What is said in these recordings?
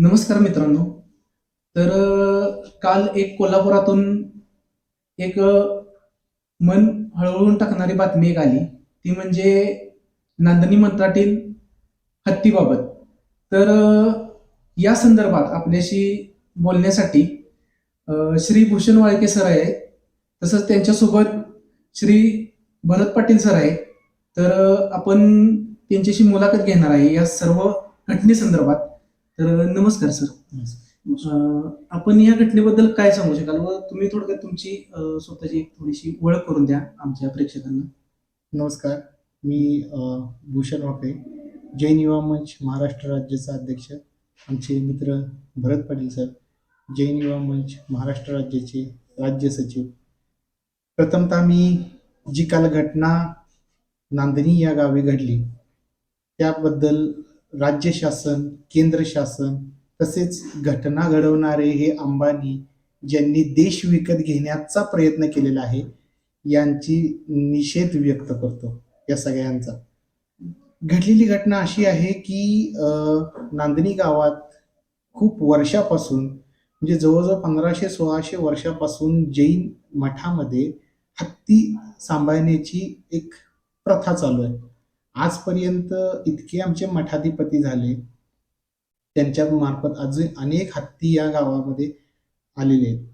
नमस्कार मित्रांनो. तर काल एक कोल्हापुरातून एक मन हळहळून टाकणारी बातमी एक आली. ती म्हणजे नांदणी मंत्रातील हत्तीबाबत. तर या संदर्भात आपल्याशी बोलण्यासाठी श्री भूषण वाळके सर आहे. तसंच त्यांच्यासोबत श्री भरत पाटील सर आहे. तर आपण त्यांच्याशी मुलाखत घेणार आहे या सर्व घटनेसंदर्भात. तर नमस्कार सर. आपण या घटनेबद्दल काय सांगू शकाल व तुम्ही थोडक्यात तुमची स्वतःची थोडीशी ओळख करून द्या आमच्या प्रेक्षकांना. नमस्कार. मी भूषण वाके जैन युवा मंच महाराष्ट्र राज्याचा अध्यक्ष आमचे मित्र भरत पाटील सर जैन युवा मंच महाराष्ट्र राज्याचे राज्य सचिव. प्रथमतः मी जी काल घटना नांदणी या गावी घडली त्याबद्दल राज्य शासन केंद्र शासन तसेच घटना घडवणारे हे अंबानी ज्यांनी देश विकत घेण्याचा प्रयत्न केलेला आहे यांची निषेध व्यक्त करतो या सगळ्यांचा. घडलेली घटना अशी आहे की नांदणी गावात खूप वर्षापासून म्हणजे जवळजवळ पंधराशे सोळाशे वर्षापासून जैन मठामध्ये हत्ती सांभाळण्याची एक प्रथा चालू आहे. आजपर्यंत इतके आमचे मठाधिपती झाले त्यांच्या मार्फत अजून अनेक हत्ती या गावामध्ये आलेले आहेत.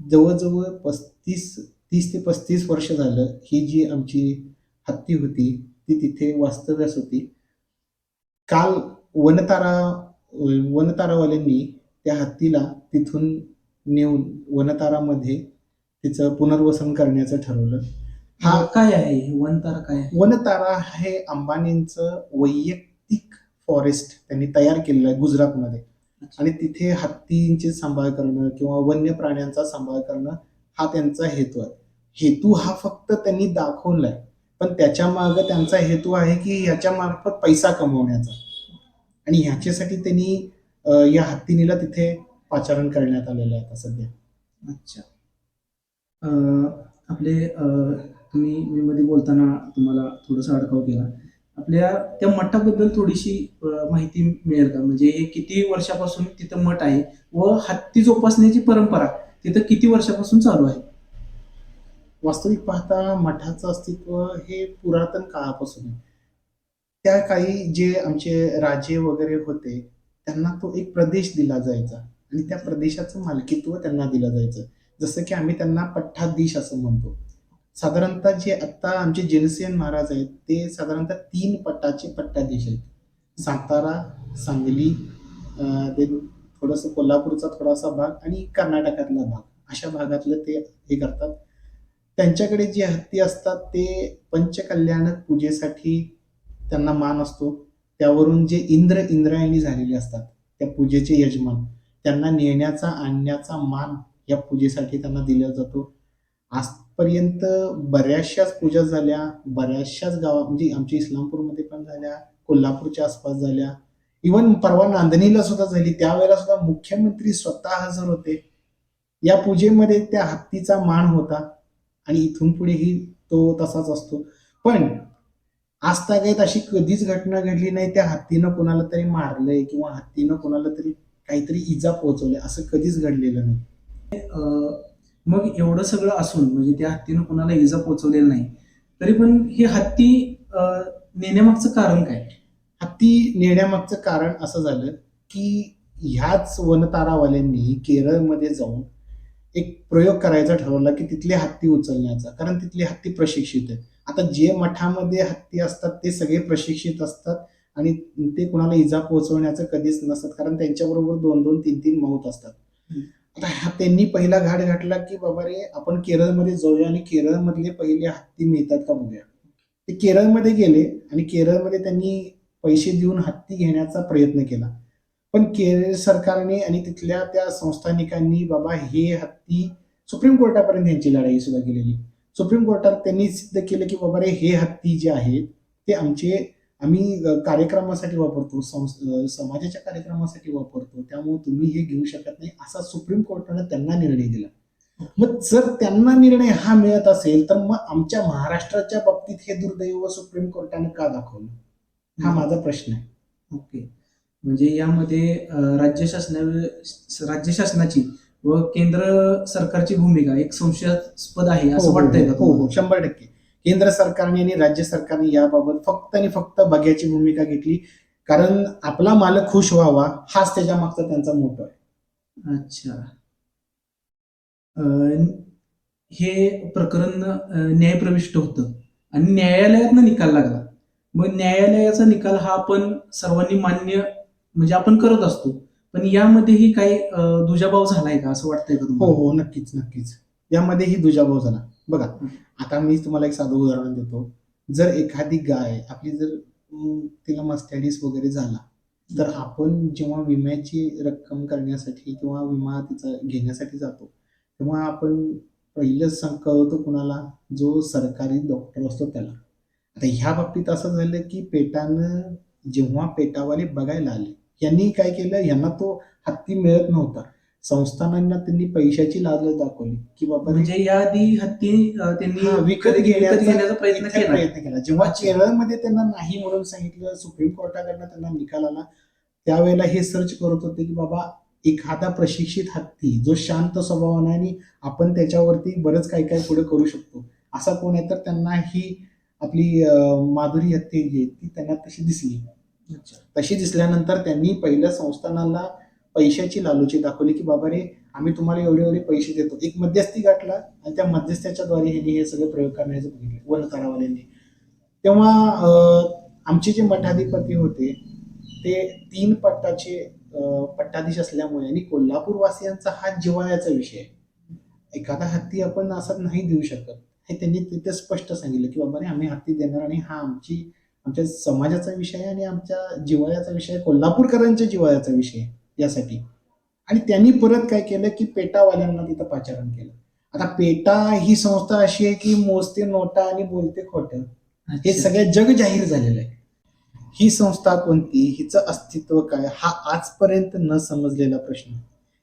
जवळजवळ पस्तीस तीस ते पस्तीस वर्ष झालं ही जी आमची हत्ती होती ती तिथे वास्तव्यास होती. काल वनतारा वनतारावाल्यांनी त्या हत्तीला तिथून नेऊन वनतारामध्ये तिचं पुनर्वसन करण्याचं ठरवलं. हा काय आहे? हे वनतारा काय आहे? वनतारा हे अंबानींचं वैयक्तिक फॉरेस्ट त्यांनी तयार केलेलं आहे गुजरातमध्ये. आणि तिथे हत्तींचे सांभाळ करणं किंवा वन्य प्राण्यांचा सांभाळ करणं हा त्यांचा हेतू आहे. हेतू हा फक्त त्यांनी दाखवलाय. पण त्याच्यामागे त्यांचा हेतू आहे की याच्या मार्फत पैसा कमवण्याचा. आणि ह्याच्यासाठी त्यांनी अं, या हत्तीनीला तिथे पाचारण करण्यात आलेलं आहे आता सध्या. अच्छा. अं, आपले अं, तुम्ही मी मध्ये बोलताना तुम्हाला थोडंसं अडकाव केला. आपल्या त्या मठाबद्दल थोडीशी माहिती मिळेल का? म्हणजे हे किती वर्षापासून तिथं मठ आहे व हत्ती जोपासण्याची परंपरा तिथं किती वर्षापासून चालू आहे? वास्तविक पाहता मठाचं अस्तित्व हे पुरातन काळापासून आहे. त्या काळी जे आमचे राजे वगैरे होते त्यांना तो एक प्रदेश दिला जायचा आणि त्या प्रदेशाचं मालकीत्व त्यांना दिलं जायचं. जसं की आम्ही त्यांना पठ्ठाधीश असं म्हणतो. साधारणतः जे आत्ता आमचे जेनसियन महाराज आहेत ते साधारणतः तीन पट्टाचे पट्टाधीश आहेत. सातारा सांगली देन थोडंसं कोल्हापूरचा थोडासा भाग आणि कर्नाटकातला भाग. अशा भागातलं ते हे करतात. त्यांच्याकडे जे हत्ती असतात ते पंचकल्याणक पूजेसाठी त्यांना मान असतो. त्यावरून जे इंद्र इंद्रायणी झालेले असतात त्या पूजेचे यजमान त्यांना नेण्याचा आणण्याचा मान या पूजेसाठी त्यांना दिला जातो. पर्यंत बऱ्याचशाच पूजा झाल्या बऱ्याचशाच गावा म्हणजे आमच्या इस्लामपूरमध्ये पण झाल्या कोल्हापूरच्या आसपास झाल्या. इवन परवा नांदणीला सुद्धा झाली. त्यावेळेला सुद्धा मुख्यमंत्री स्वतः हजर होते. या पूजेमध्ये त्या हत्तीचा मान होता आणि इथून पुढेही तो तसाच असतो. पण आजतागायत अशी कधीच घटना घडली नाही. त्या हत्तीनं कोणाला तरी मारलंय किंवा हत्तीनं कोणाला तरी काहीतरी इजा पोहोचवली. असं कधीच घडलेलं नाही. मग एवढं सगळं असून म्हणजे त्या हत्तीनं कोणाला इजा पोचवलेली नाही तरी पण हे हत्ती नेण्यामागचं कारण काय? हत्ती नेण्यामागचं कारण असं झालं की ह्याच वनतारावाल्यांनी केरळमध्ये जाऊन एक प्रयोग करायचा ठरवला की तिथले हत्ती उचलण्याचा कारण तिथले हत्ती प्रशिक्षित आहेत. आता जे मठामध्ये हत्ती असतात ते सगळे प्रशिक्षित असतात आणि ते कुणाला इजा पोहोचवण्याचं कधीच नसतात कारण त्यांच्याबरोबर दोन दोन तीन तीन माऊत असतात. आता हा त्यांनी पहिला घाट घातला की बाबा रे आपण केरळमध्ये जाऊया आणि केरळमधले पहिले हत्ती मिळतात का बघूया. ते केरळमध्ये गेले आणि केरळमध्ये त्यांनी पैसे देऊन हत्ती घेण्याचा प्रयत्न केला. पण केरळ सरकारने आणि तिथल्या त्या संस्थानिकांनी बाबा हे हत्ती सुप्रीम कोर्टापर्यंत यांची लढाई सुद्धा केलेली. सुप्रीम कोर्टात त्यांनी सिद्ध केलं की बाबा रे हे हत्ती जे आहेत ते आमचे आम्ही कार्यक्रमासाठी वापरतो समाजाच्या कार्यक्रमासाठी वापरतो. त्यामुळे तुम्ही हे घेऊ शकत नाही असा सुप्रीम कोर्टाने त्यांना निर्णय दिला. मग जर त्यांना निर्णय हा मिळत असेल तर मग आमच्या महाराष्ट्राच्या बाबतीत हे दुर्दैव सुप्रीम कोर्टाने का दाखवलं? हा माझा प्रश्न आहे. ओके. म्हणजे यामध्ये राज्य शासना राज्य शासनाची व केंद्र सरकारची भूमिका एक संशयास्पद आहे असं हो, हो, वाटतंय का हो हो? शंभर टक्के. केंद्र सरकारने आणि राज्य सरकारने याबाबत फक्त आणि फक्त बघ्याची भूमिका घेतली. कारण आपला मालक खुश व्हावा हाच त्याच्या मागचा त्यांचा मोठा आहे. अच्छा. हे प्रकरण न्यायप्रविष्ट होतं. आणि न्यायालयातनं निकाल लागला. मग न्यायालयाचा निकाल हा आपण सर्वांनी मान्य म्हणजे आपण करत असतो. पण यामध्येही काही दुजाभाव झालाय का? असं वाटतंय का हो हो नक्कीच नक्कीच. यामध्येही दुजाभाव झाला. बघा आता मी तुम्हाला एक साधं उदाहरण देतो. जर एखादी गाय आपली जर तिला मस्टॅडिस वगैरे झाला तर आपण जेव्हा विम्याची रक्कम करण्यासाठी किंवा विमा तिचा घेण्यासाठी जातो तेव्हा आपण पहिलं सांग कळवतो कुणाला? जो सरकारी डॉक्टर असतो त्याला. आता ह्या बाबतीत असं झालं की पेटानं जेव्हा पेटावाले बघायला आले यांनी काय केलं? यांना तो हत्ती मिळत नव्हता. संस्थानांना त्यांनी पैशाची लालच दाखवली की बाबा म्हणजे याआधी हत्ती अं, त्यांनी हा, विकत विकत घेण्याचा घेण्याचा प्रयत्न केला. प्रयत्न केला. जेव्हा. केरळमध्ये त्यांना नाही म्हणून सांगितलं सुप्रीम कोर्टाकडनं त्यांना निकाल आला त्यावेळेला हे सर्च करत होते की बाबा एखादा प्रशिक्षित हत्ती जो शांत स्वभावाने आहे आणि आपण त्याच्यावरती बरंच काही काही पुढे करू शकतो. असा कोण आहे? तर त्यांना ही आपली अं, माधुरी हत्ती जी आहे ती त्यांना तशी दिसली. अच्छा. तशी दिसल्यानंतर त्यांनी पहिल्या संस्थानाला पैशाची लालूची दाखवली की बाबा रे आम्ही तुम्हाला एवढे एवढे पैसे देतो. एक मध्यस्थी गाठला आणि त्या मध्यस्थ्याच्याद्वारे ह्यांनी हे सगळे प्रयोग करण्याचं बघितलं वनकरावाल्यांनी. तेव्हा आमचे जे मठाधिपती होते ते तीन पट्टाचे पट्टाधीश असल्यामुळे आणि कोल्हापूरवासियांचा हा जिव्हाळ्याचा विषय. आहे एखादा हत्ती आपण असा नाही देऊ शकत. हे त्यांनी तिथे स्पष्ट सांगितलं की बाबा रे आम्ही हत्ती देणार आणि हा आमची आमच्या समाजाचा विषय आहे आणि आमच्या जिव्हाळ्याचा विषय आहे कोल्हापूरकरांच्या जिव्हाळ्याचा विषय आहे. यासाठी. आणि त्यांनी परत काय केलं की पेटावाल्यांना तिथं पाचारण केलं. आता पेटा ही संस्था अशी आहे की मोजते नोटा आणि बोलते खोटं. हे. सगळ्या जग जाहीर झालेलं आहे. ही संस्था कोणती? हिचं अस्तित्व काय? हा आजपर्यंत न समजलेला प्रश्न.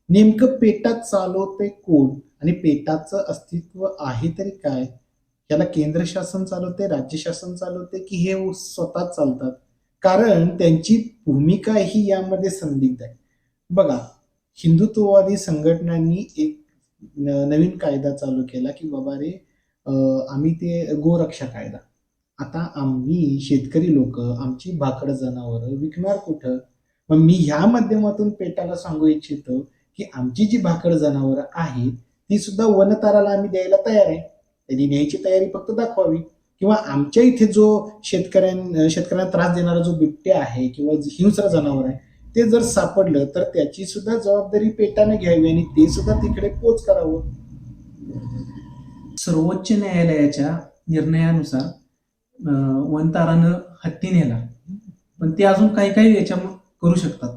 नेमकं पेटा चालवते कोण? आणि पेटाचं अस्तित्व आहे तरी काय? याला केंद्र शासन चालवते राज्य शासन चालवते की हे स्वतःच चालतात? कारण त्यांची भूमिका ही यामध्ये संदिग्ध आहे. बघा हिंदुत्ववादी संघटनांनी एक नवीन कायदा चालू केला की बाबा रे आम्ही ते गोरक्षा कायदा. आता आम्ही शेतकरी लोक आमची भाकड जनावरं विकणार कुठं? मग मी ह्या माध्यमातून पेटाला सांगू इच्छितो की आमची जी भाकड जनावरं आहेत ती सुद्धा वनताराला आम्ही द्यायला तयार आहे. त्यांनी न्यायची तयारी फक्त दाखवावी. किंवा आमच्या इथे जो शेतकऱ्यां शेतकऱ्यांना त्रास देणारा जो बिबट्या आहे किंवा जे जनावर आहे ते जर सापडलं तर त्याची सुद्धा जबाबदारी पेटाने घ्यावी आणि ते सुद्धा तिकडे पोच करावं. सर्वोच्च न्यायालयाच्या निर्णयानुसार वनतारानं हत्ती नेला. पण ते अजून काही काही याच्या करू शकतात.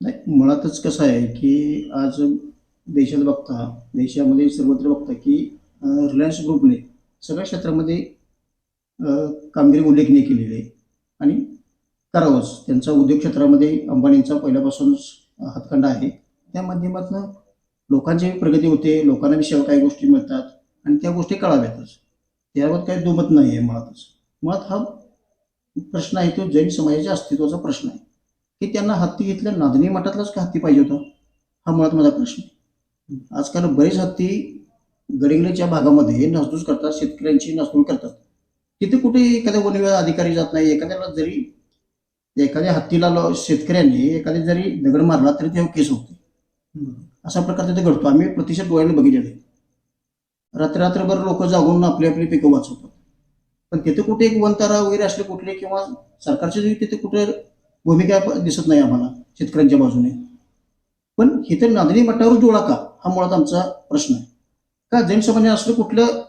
नाही मुळातच कसं आहे की आज देशात बघता देशामध्ये सर्वत्र बघता की रिलायन्स ग्रुपने सगळ्या क्षेत्रामध्ये कामगिरी उल्लेखनीय केलेली आहे. आणि करावंच त्यांचा उद्योग क्षेत्रामध्ये अंबानींचा पहिल्यापासूनच हातखंडा आहे. त्या माध्यमातून लोकांची प्रगती होते लोकांना विषय काही गोष्टी मिळतात आणि त्या गोष्टी कळाव्यातच. त्यावर काही दुमत नाही आहे मुळातच. मुळात हा प्रश्न आहे तो जैन समाजाच्या अस्तित्वाचा प्रश्न आहे. की त्यांना हत्ती घेतल्या नांदणी मठातलाच का हत्ती पाहिजे होता? हा मुळात माझा प्रश्न आहे. आजकाल बरेच हत्ती गडिंगलेच्या भागामध्ये नासधूस करतात शेतकऱ्यांची नासधूस करतात. तिथे कुठे एखाद्या वनविभाग अधिकारी जात नाही एखाद्याला जरी एखाद्या हत्तीला शेतकऱ्यांनी एखाद्या जरी दगड मारला तरी ते केस होते. असा प्रकार तिथे घडतो. आम्ही प्रतिशत डोळ्याने बघितलेले. रात्र रात्रभर लोक जागून आपली आपली पिकं वाचवतात. पण तिथे कुठे एक वनतारा वगैरे असले कुठले किंवा सरकारची तिथे कुठे भूमिका दिसत नाही आम्हाला शेतकऱ्यांच्या बाजूने. पण इथे नांदणी मठावर जोडा का? हा मुळात आमचा प्रश्न आहे. का जैन समाजाने असलं कुठलं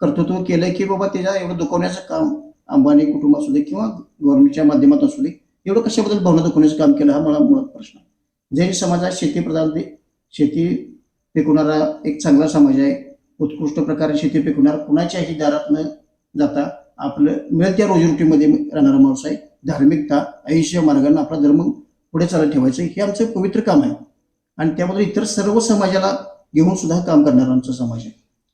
कर्तृत्व केलंय की बाबा त्याच्या एवढं दुखवण्याचं काम अंबानी कुटुंब असू दे किंवा गव्हर्नमेंटच्या माध्यमात असू दे एवढं कशाबद्दल भावना दुखवण्याचं काम केलं हा मला मुळात प्रश्न जैन समाजात शेतीप्रधान दे- शेती पिकवणारा एक चांगला समाज आहे उत्कृष्ट प्रकारे शेती पिकवणारा कुणाच्याही दारात न जाता आपलं मिळेल त्या रोजीरोटीमध्ये राहणारा माणूस आहे. धार्मिकता आयुष्य मार्गाने आपला धर्म पुढे चालत ठेवायचं हे आमचं पवित्र काम आहे. आणि त्यामध्ये इतर सर्व समाजाला घेऊन सुद्धा काम करणारा आमचा समाज आहे.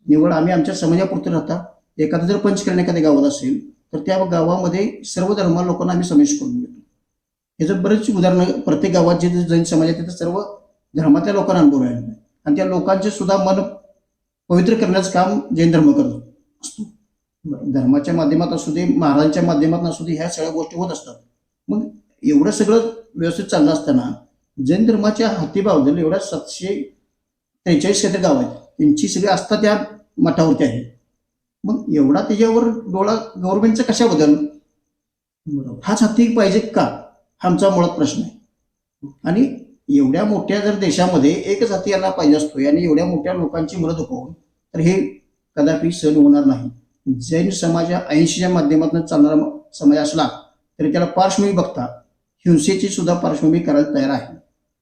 निवड आम्ही आमच्या समाजापुरते राहता एखादं जर पंचकरण एखाद्या गावात असेल तर त्या गावामध्ये सर्व धर्म लोकांना आम्ही समावेश करून घेतो. याचं बरेच उदाहरणं प्रत्येक गावात जे जैन समाज आहे तिथं सर्व धर्मातल्या लोकांना अनुभव आहे. आणि त्या लोकांचे सुद्धा मन पवित्र करण्याचं काम जैन धर्म करतो असतो. धर्माच्या माध्यमात असू दे महाराजांच्या माध्यमातून असू दे ह्या सगळ्या गोष्टी होत असतात. मग एवढं सगळं व्यवस्थित चाललं असताना जैन धर्माच्या हातीबाबतीत एवढ्या सातशे त्रेचाळीस क्षेत्र गाव आहेत. त्यांची सगळी आस्था त्या मठावरती आहे. मग एवढा त्याच्यावर डोळा गव्हर्नमेंटचा कशाबद्दल बदल हाच हत्ती पाहिजे का? हा आमचा मुळात प्रश्न आहे. आणि एवढ्या मोठ्या जर देशामध्ये एकच हाती यांना पाहिजे असतो आणि एवढ्या मोठ्या लोकांची मुलं दुखवून तर हे कदापि सहन होणार नाही. जैन समाज हा ऐंशीच्या माध्यमातून चालणारा समाज असला तरी त्याला पार्श्वभूमी बघता हिंसेची सुद्धा पार्श्वभूमी करायला तयार आहे.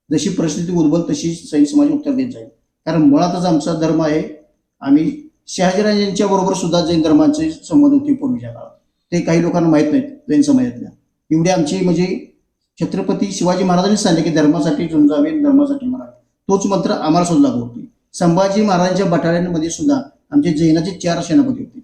जशी परिस्थिती उद्भवल तशी जैन समाज उत्तर देत जाईल. कारण मुळातच आमचा धर्म आहे आम्ही शहाजीराजांच्या बरोबर सुद्धा जैन धर्माचे संबंध होते पूर्वीच्या काळात. ते काही लोकांना माहीत नाहीत जैन समाजातल्या. एवढे आमची म्हणजे छत्रपती शिवाजी महाराजांनी सांगितले की धर्मासाठी झुंजावे धर्मासाठी मरावे. तोच मंत्र आम्हाला सुद्धा लागू होते. संभाजी महाराजांच्या बटाल्यांमध्ये सुद्धा आमचे जैनाचे चार सेनापती होते.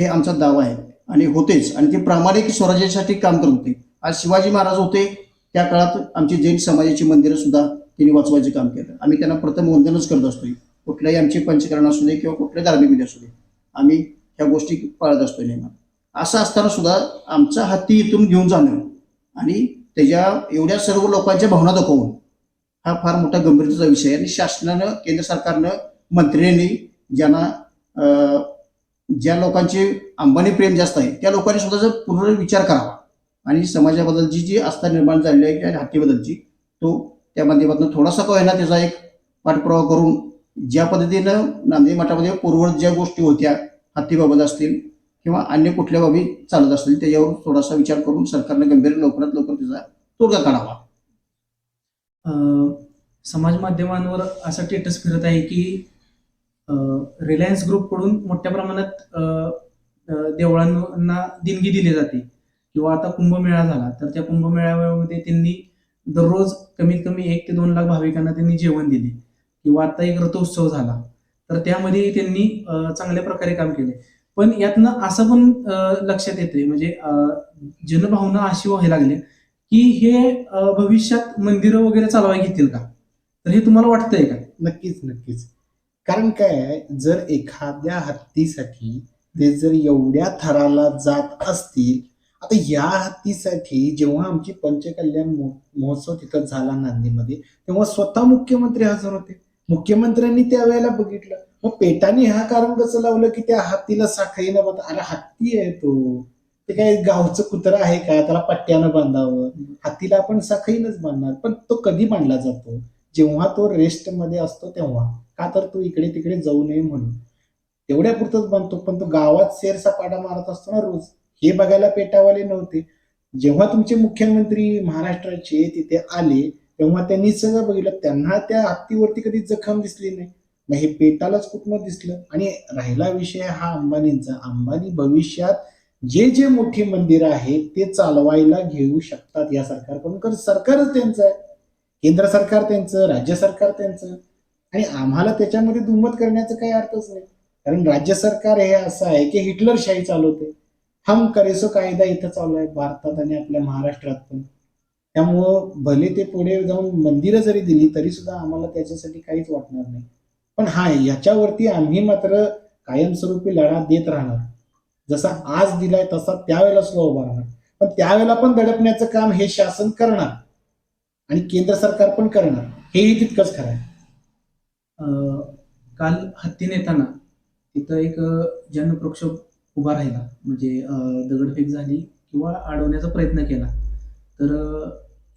हे आमचा दावा आहे. आणि होतेच. आणि ते प्रामाणिक स्वराज्यासाठी काम करत होते. आज शिवाजी महाराज होते त्या काळात आमची जैन समाजाची मंदिरं सुद्धा त्यांनी वाचवायचे काम केलं. आम्ही त्यांना प्रथम वंदनच करत असतोय. कुठल्याही आमची पंचकरण असू दे किंवा कुठले धार्मिक विधी असू दे आम्ही ह्या गोष्टी पाळत असतो नेहमी असं असताना सुद्धा आमचा हत्ती इथून घेऊन जाणं आणि त्याच्या एवढ्या सर्व लोकांच्या भावना दाखवून हा फार मोठा गंभीरतेचा विषय आहे. आणि शासनानं केंद्र सरकारनं मंत्र्यांनी ज्यांना ज्या लोकांचे अंबानी प्रेम जास्त आहे त्या लोकांनी स्वतःचा पुनर्विचार करावा आणि समाजाबद्दलची जी आस्था निर्माण झालेली आहे त्या हत्तीबद्दलची तो त्या माध्यमातून थोडासा का होईना त्याचा एक पाठपुरावा करून ज्या पद्धतीनं नांदेड मठामध्ये पूर्वज ज्या गोष्टी होत्या हत्तीबाबत असतील किंवा अन्य कुठल्या बाबी चालत असतील त्याच्यावर थोडासा विचार करून सरकारनं गंभीर लवकरात लवकर त्याचा तोडगा काढावा. समाज माध्यमांवर असा टेटस फिरत आहे की रिलायन्स ग्रुपकडून मोठ्या प्रमाणात देवळांना देणगी दिली जाते. किंवा आता कुंभमेळा झाला तर त्या कुंभमेळ्यामध्ये त्यांनी दररोज कमीत कमी एक ते दोन लाख भाविकांना त्यांनी जेवण दिले. किंवा आता एक रथोत्सव झाला तर त्यामध्ये त्यांनी चांगल्या प्रकारे काम केले. पण यातनं असं पण लक्षात येते म्हणजे जनभावना अशी व्हायला लागली की हे भविष्यात मंदिरं वगैरे चालवाय घेतील का? तर हे तुम्हाला वाटतंय का? नक्कीच नक्कीच. कारण काय जर एखाद्या हत्तीसाठी ते जर एवढ्या थराला जात असतील आता या हत्तीसाठी जेव्हा आमची पंचकल्याण महोत्सव तिथं झाला नांदेमध्ये तेव्हा स्वतः मुख्यमंत्री हजर होते. मुख्यमंत्र्यांनी त्यावेळेला बघितलं. मग पेटाने हा कारण कसं लावलं की त्या हत्तीला साखळीनं बांध अरे हत्ती आहे तो. ते काय गावचं कुत्रं आहे का? त्याला पट्ट्यानं बांधावं. हत्तीला आपण साखळीनच बांधणार. पण तो कधी बांधला जातो? जेव्हा तो रेस्टमध्ये असतो तेव्हा. का तर तो इकडे तिकडे जाऊ नये म्हणून. तेवढ्या पुरतच बांधतो पण तो गावात शेर सपाटा मारत असतो ना रोज. हे बघायला पेटावाले नव्हते. जेव्हा तुमचे मुख्यमंत्री महाराष्ट्राचे तिथे आले तेव्हा त्यांनी सगळं बघितलं. त्यांना त्या हत्तीवरती कधी जखम दिसली नाही. मग हे पेटालाच कुठनं दिसलं? आणि राहिला विषय हा अंबानींचा. अंबानी भविष्यात जे जे मोठी मंदिरं आहेत ते चालवायला घेऊ शकतात. या सरकारकडून. कारण सरकारच त्यांचं आहे. केंद्र सरकार त्यांचं राज्य सरकार त्यांचं. आणि आम्हाला त्याच्यामध्ये दुमत करण्याचा काही अर्थच नाही. कारण राज्य सरकार हे असं आहे की हिटलरशाही चालवते. हम करेसो कायदा इथं चालू आहे. भारतात आणि आपल्या महाराष्ट्रात पण. त्यामुळं भले ते पुढे जाऊन मंदिरं जरी दिली तरी सुद्धा आम्हाला त्याच्यासाठी काहीच वाटणार नाही. पण हा याच्यावरती आम्ही मात्र कायमस्वरूपी लढा देत राहणार. जसा आज दिलाय तसा त्यावेळेला सुद्धा उभा राहणार. पण त्यावेळेला पण दडपण्याचं काम हे शासन करणार. आणि केंद्र सरकार पण करणार. हेही तितकंच खरं आहे. अं, काल हत्ती नेताना तिथं एक अं, उभा राहिला. म्हणजे दगडफेक झाली किंवा अडवण्याचा प्रयत्न केला. तर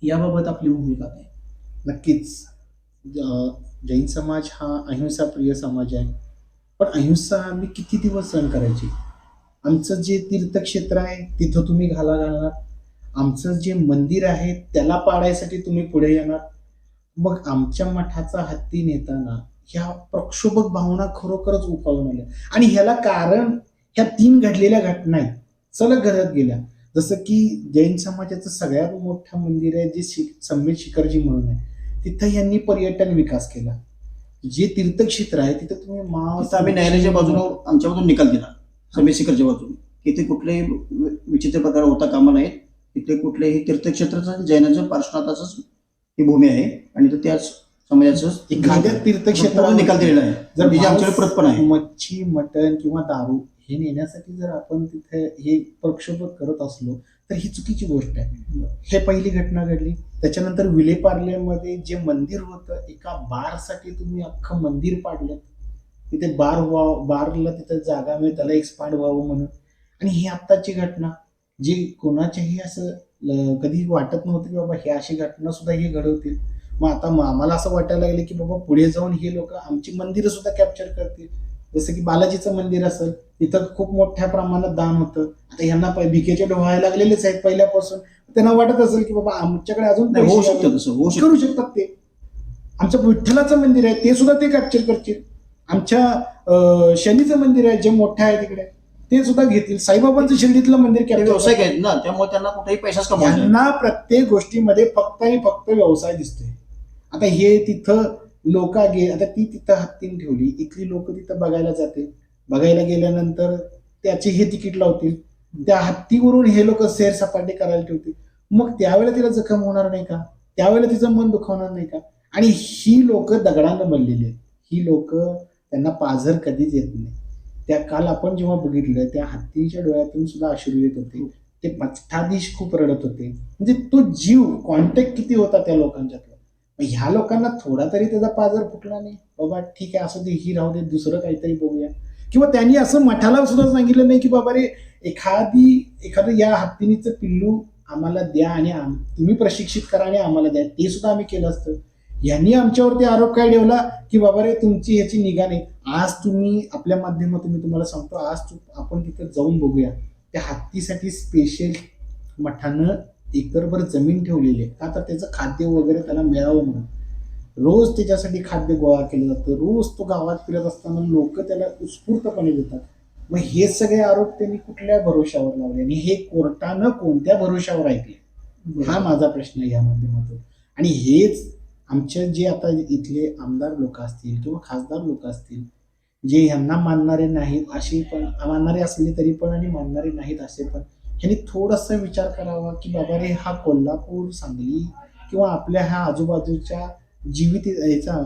याबाबत आपली भूमिका काय? नक्कीच. जैन समाज हा अहिंसा प्रिय समाज आहे. पण अहिंसा आम्ही किती दिवस सहन करायची? आमचं जे तीर्थक्षेत्र आहे तिथं तुम्ही घाला घालणार. आमचं जे मंदिर आहे त्याला पाडायसाठी तुम्ही पुढे येणार. मग आमच्या मठाचा हत्ती नेताना ह्या प्रक्षोभक भावना खरोखरच उफाळून आल्या. आणि ह्याला कारण ह्या तीन घडलेल्या घटना आहेत सलग घडत गेल्या. जसं की जैन समाजाचं सगळ्यात मोठं मंदिर आहे जे शि संमेत शिखरजी म्हणून आहे. तिथं यांनी पर्यटन विकास केला. जे तीर्थक्षेत्र आहे तिथं तुम्ही तिथं आम्ही न्यायालयाच्या बाजूनं आमच्या बाजून निकाल दिला. समेशिखरच्या बाजूने. की इथे कुठलेही विचित्र प्रकार होता कामा नयेत. इथे कुठल्याही तीर्थक्षेत्राचं जैनाचं पार्श्वनाथाचंच ही भूमी आहे. आणि त्याच समाजाचं एखाद्या पूर्ण तीर्थक्षेत्रावर निकाल दिलेला आहे. जर त्याची आमच्याकडे प्रत पण आहे. मच्छी मटण किंवा दारू हे नेण्यासाठी जर आपण तिथे हे प्रक्षोभक करत असलो तर ही चुकीची गोष्ट आहे. हे पहिली घटना घडली. त्याच्यानंतर विलेपार्लेमध्ये जे मंदिर होतं एका बारसाठी तुम्ही अख्खं मंदिर पाडलं. तिथे बार व्हावं बारला तिथे जागा मिळेल त्याला एक्सपांड व्हावं म्हणून. आणि ही आत्ताची घटना जी कोणाच्याही असं ल- कधी वाटत नव्हतं की बाबा हे अशी घटना सुद्धा हे घडवतील. मग आता आम्हाला असं वाटायला लागलं की बाबा पुढे जाऊन हे लोक आमची मंदिरं सुद्धा कॅप्चर करतील. जसं की बालाजीचं मंदिर असेल तिथं खूप मोठ्या प्रमाणात दान होतं. आता यांना भिकेचे डोहायला लागलेलेच आहेत पहिल्यापासून. त्यांना वाटत असेल की बाबा आमच्याकडे अजून होऊ शकतं. तसं होऊ करू शकतं. शकतात ते. आमचं विठ्ठलाचं मंदिर आहे ते सुद्धा ते कॅप्चर करतील. आमच्या शनीचं मंदिर आहे जे मोठं आहे तिकडे ते सुद्धा घेतील. साईबाबांचं शिर्डीतलं मंदिर कॅप्चर व्यावसायिक आहेत ना त्यामुळे त्यांना कुठेही पैसाच कमवायचा आहे. यांना प्रत्येक गोष्टीमध्ये फक्त आणि फक्त व्यवसाय दिसतोय. आता हे तिथं लोक गे आता ती तिथं हत्तीन ठेवली. इथली लोक तिथं बघायला जातील. बघायला गेल्यानंतर त्याचे हे तिकीट लावतील. त्या हत्तीवरून हे लोक सैर सपाटे करायला ठेवतील. मग त्यावेळेला तिला जखम होणार नाही का? त्यावेळेला तिचं मन दुखावणार नाही का? आणि ही लोक दगडानं बनलेली आहेत. ही लोक त्यांना पाझर कधीच येत नाही. त्या काल आपण जेव्हा बघितलं त्या हत्तीच्या डोळ्यातून सुद्धा अश्रू येत होते. ते मठाधीश खूप रडत होते. म्हणजे तो जीव कॉन्टॅक्ट किती होता त्या लोकांच्या ह्या लोकांना थोडा तरी त्याचा पाजर फुटला नाही. बाबा ठीक आहे असं दे ही राहू दे दुसरं काहीतरी बघूया. किंवा त्यांनी असं मठाला सुद्धा सांगितलं नाही की बाबा रे एखादी एखादं या हत्तीनीचं पिल्लू आम्हाला द्या आणि आम- तुम्ही प्रशिक्षित करा आणि आम्हाला द्या. ते सुद्धा आम्ही केलं असतं. यांनी आमच्यावरती आरोप काय ठेवला की बाबा रे तुमची ह्याची निगा नाही. आज तुम्ही आपल्या माध्यमातून मी तुम्हाला सांगतो आज तू आपण तिथे जाऊन बघूया. त्या हत्तीसाठी स्पेशल मठानं एकरभर जमीन ठेवलेली आहे. का तर त्याचं खाद्य वगैरे त्याला मिळावं म्हणून. रोज त्याच्यासाठी खाद्य गोळा केलं जातं. रोज तो गावात फिरत असताना लोक त्याला उत्स्फूर्तपणे देतात. मग हे सगळे आरोप त्यांनी कुठल्या भरोशावर लावले? आणि हे कोर्टानं कोणत्या भरोशावर ऐकले? हा माझा प्रश्न या माध्यमातून. आणि हेच आमच्या जे आता इथले आमदार लोक असतील किंवा खासदार लोक असतील जे ह्यांना मानणारे नाहीत असे पण मानणारे असले तरी पण आणि मानणारे नाहीत असे पण ह्यांनी थोडासा विचार करावा की बाबा रे हा कोल्हापूर सांगली किंवा आपल्या ह्या आजूबाजूच्या जीवित याचा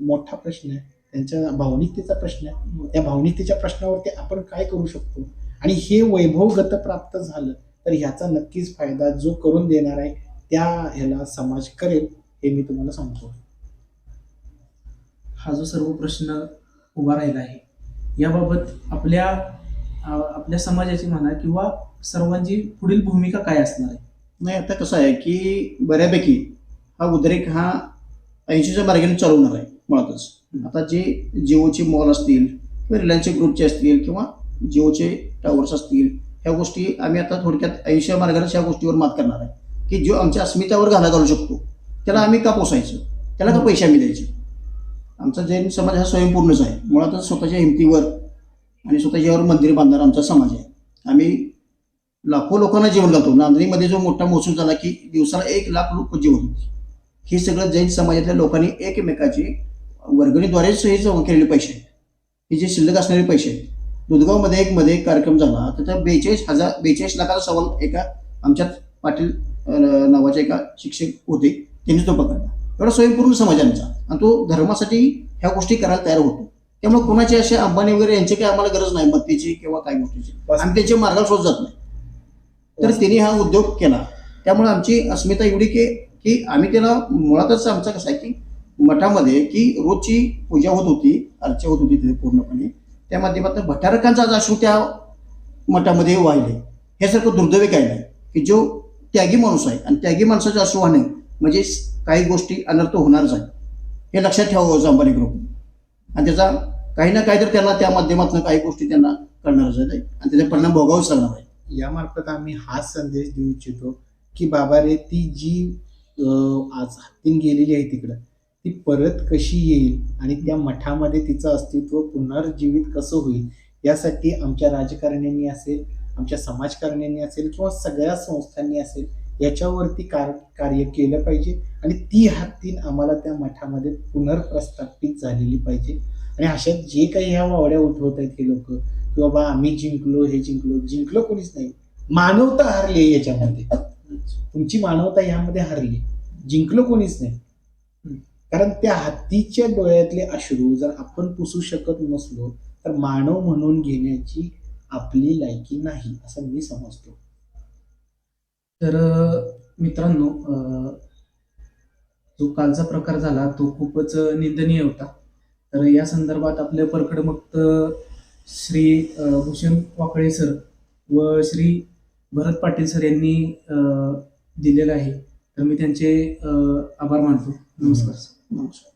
मोठा प्रश्न आहे. त्यांच्या भावनिकतेचा प्रश्न आहे. त्या भावनिकतेच्या प्रश्नावरती आपण काय करू शकतो? आणि हे वैभवगत प्राप्त झालं तर ह्याचा नक्कीच फायदा जो करून देणार आहे त्या ह्याला समाज करेल हे मी तुम्हाला सांगतो. हा जो सर्व प्रश्न उभा राहिला आहे याबाबत आपल्या आपल्या समाजाची म्हणा किंवा सर्वांची पुढील भूमिका काय असणार आहे? नाही आता कसं आहे की बऱ्यापैकी हा उद्रेक हा ऐंशीच्या मार्गाने चालू होणार आहे मुळातच. आता जे जिओचे मॉल असतील किंवा रिलायन्सचे ग्रुपचे असतील किंवा जिओचे टावर्स असतील ह्या गोष्टी आम्ही आता थोडक्यात ऐंशी मार्गाने ह्या गोष्टीवर मात करणार आहे. की जो आमच्या अस्मितावर घाला घालू शकतो त्याला आम्ही का पोसायचं? त्याला का पैसे आम्ही द्यायचे? आमचा जैन समाज हा स्वयंपूर्णच आहे. मुळातच स्वतःच्या हिमतीवर आणि स्वतःच्यावर मंदिर बांधणारा आमचा समाज आहे. आम्ही लाखो लोकांना जेवण घालतो. नांदणीमध्ये जो मोठा महसूल झाला की दिवसाला एक लाख लोक जेवण होते हे सगळं जैन समाजातल्या लोकांनी एकमेकाची वर्गणीद्वारेच हे जमा केलेले पैसे आहेत. हे जे शिल्लक असणारे पैसे आहेत. दुधगावमध्ये एक मध्ये एक कार्यक्रम झाला. तर त्या बेचाळीस हजार बेचाळीस लाखाचा सवाल एका आमच्यात पाटील नावाचे एका शिक्षक होते. त्यांनी तो पकडला. एवढा स्वयंपूर्ण समाज आहे आमचा. आणि तो धर्मासाठी ह्या गोष्टी करायला तयार होतो. त्यामुळे कोणाचे असे अंबानी वगैरे यांची काही आम्हाला गरज नाही मत्तीची किंवा काय गोष्टीची. आम्ही त्यांच्या मार्गाला शोध जात नाही. तर त्यांनी हा उद्योग केला. त्यामुळे आमची अस्मिता एवढी की की आम्ही त्याला मुळातच आमचा कसं आहे की मठामध्ये की रोजची पूजा होत होती अर्चा होत होती तिथे पूर्णपणे. त्या माध्यमातून भटारकांचा आज अश्रू त्या मठामध्ये वाहिले. हे सारखं दुर्दैवी काय नाही की जो त्यागी माणूस आहे आणि त्यागी माणसाचे अश्रू वाहणे म्हणजे काही गोष्टी अनर्थ होणारच आहे हे लक्षात ठेवावं अंबानी ग्रुप आणि त्याचा काही ना काही तर त्यांना त्या माध्यमातून काही गोष्टी त्यांना कळणारच आहे. आणि त्याचे परिणाम भोगावेच लागणार आहे. यामार्फत आम्ही हाच संदेश देऊ इच्छितो की बाबा रे ती जी आज हत्तीन गेलेली आहे तिकडं ती परत कशी येईल आणि त्या मठामध्ये तिचं अस्तित्व पुनर्जीवित कसं होईल यासाठी आमच्या राजकारण्यांनी असेल आमच्या समाजकारण्यांनी असेल किंवा सगळ्या संस्थांनी असेल याच्यावरती कार कार्य केलं पाहिजे आणि ती हत्तीन आम्हाला त्या मठामध्ये पुनर्प्रस्थापित झालेली पाहिजे. आणि अशा जे काही ह्या वावड्या उठवत आहेत हे लोक की बाबा आम्ही जिंकलो हे जिंकलो जिंकलो कोणीच नाही. मानवता हरली याच्यामध्ये. तुमची मानवता यामध्ये हरली. जिंकलो कोणीच नाही. कारण त्या हत्तीच्या डोळ्यातले अश्रू जर आपण पुसू शकत नसलो तर मानव म्हणून घेण्याची आपली लायकी नाही असं मी समजतो. तर मित्रांनो जो कालचा प्रकार झाला तो खूपच निंदनीय होता. तर या संदर्भात आपल्या परखडमुक्त श्री भूषण वाकळे सर व श्री भरत पाटील सर यांनी दिलेलं आहे. तर मी त्यांचे आभार मानतो. नमस्कार नमस्कार.